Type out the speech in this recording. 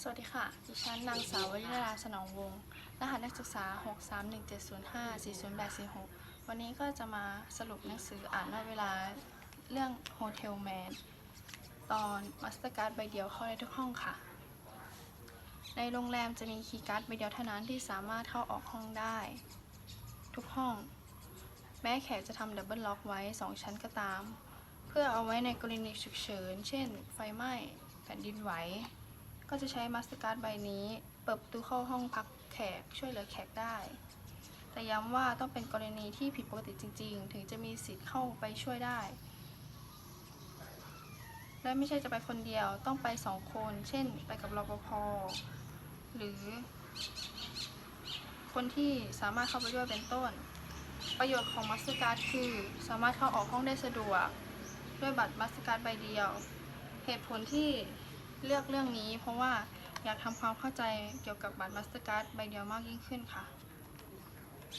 สวัสดีค่ะ ดิฉันนางสาววริราสนองวงศ์รหัสนักศึกษา 63170540846 วันนี้ก็จะมาสรุปหนังสืออ่านนอกเวลาเรื่อง Hotel Man ตอนมาสเตอร์การ์ดใบเดียวเข้าได้ทุกห้องค่ะ ในโรงแรมจะมีคีย์การ์ดใบเดียวเท่านั้นที่สามารถเข้าออกห้องได้ ทุกห้อง แม้แขกจะทำดับเบิลล็อกไว้ 2 ชั้นก็ตาม เพื่อเอาไว้ในกรณีฉุกเฉิน เช่น ไฟไหม้ แผ่นดินไหว ก็จะใช้มาสเตอร์การ์ดใบนี้ เปิดประตูเข้าห้องพักแขกช่วยเหลือแขกได้ แต่ย้ำว่าต้องเป็นกรณีที่ผิดปกติจริง ๆ ถึงจะมีสิทธิ์เข้าไปช่วยได้ และไม่ใช่จะไปคนเดียวต้องไปสองคน เช่น ไปกับรปภหรือ คนที่สามารถเข้าไปด้วยเป็นต้น ประโยชน์ของมาสเตอร์การ์ดคือสามารถเข้าออกห้องได้สะดวก ด้วยบัตรมาสเตอร์การ์ดใบเดียว เหตุผลที่ เลือกเรื่องนี้ เพราะว่าอยากทำความเข้าใจเกี่ยวกับบัตรมาสเตอร์การ์ดใบเดียวมากยิ่งขึ้นค่ะ